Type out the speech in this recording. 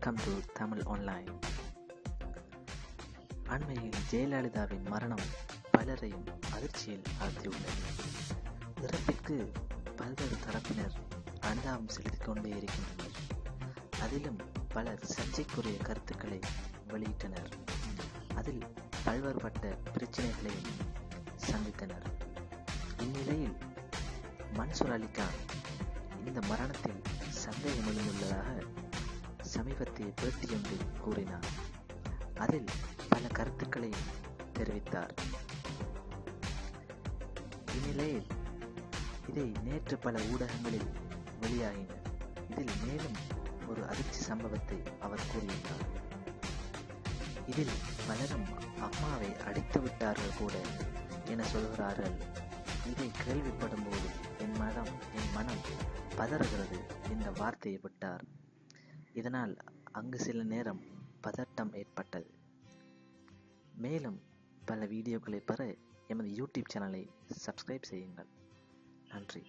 Welcome to Tamil online அண்மையில் ஜெயலலிதாவின் மரணம் பலரையும் அதிர்ச்சியில் ஆழ்த்தியுள்ளது. இறப்பிற்கு பல்வேறு தரப்பினர் அனுதாபம் செலுத்திக் கொண்டே இருக்கின்றனர். அதிலும் பலர் சர்ச்சைக்குரிய கருத்துக்களை வெளியிட்டனர். அதில் பல்வேறுபட்ட பிரச்சனைகளையும் சந்தித்தனர். இந்நிலையில் மன்சூர் அலிகான் இந்த மரணத்தில் சந்தேகம் எழுந்துள்ளதாக சமீபத்திய பேட்டியொன்றில் கூறினார். அதில் பல கருத்துக்களை தெரிவித்தார். இந்நிலையில் இதை நேற்று பல ஊடகங்களில் வெளியாகின இதில் மேலும் ஒரு அதிர்ச்சி சம்பவத்தை அவர் கூறியுள்ளார். இதில் பலரும் அம்மாவை அடித்து விட்டார்கள் கூட என சொல்கிறார்கள். இதை கேள்விப்படும் போது என் மனம் என் மனம் பதறுகிறது இந்த வார்த்தையை விட்டார். இதனால் அங்கு சில நேரம் பதட்டம் ஏற்பட்டது. மேலும் பல வீடியோக்களை பெற எமது யூடியூப் சேனலை சப்ஸ்கிரைப் செய்யுங்கள். நன்றி.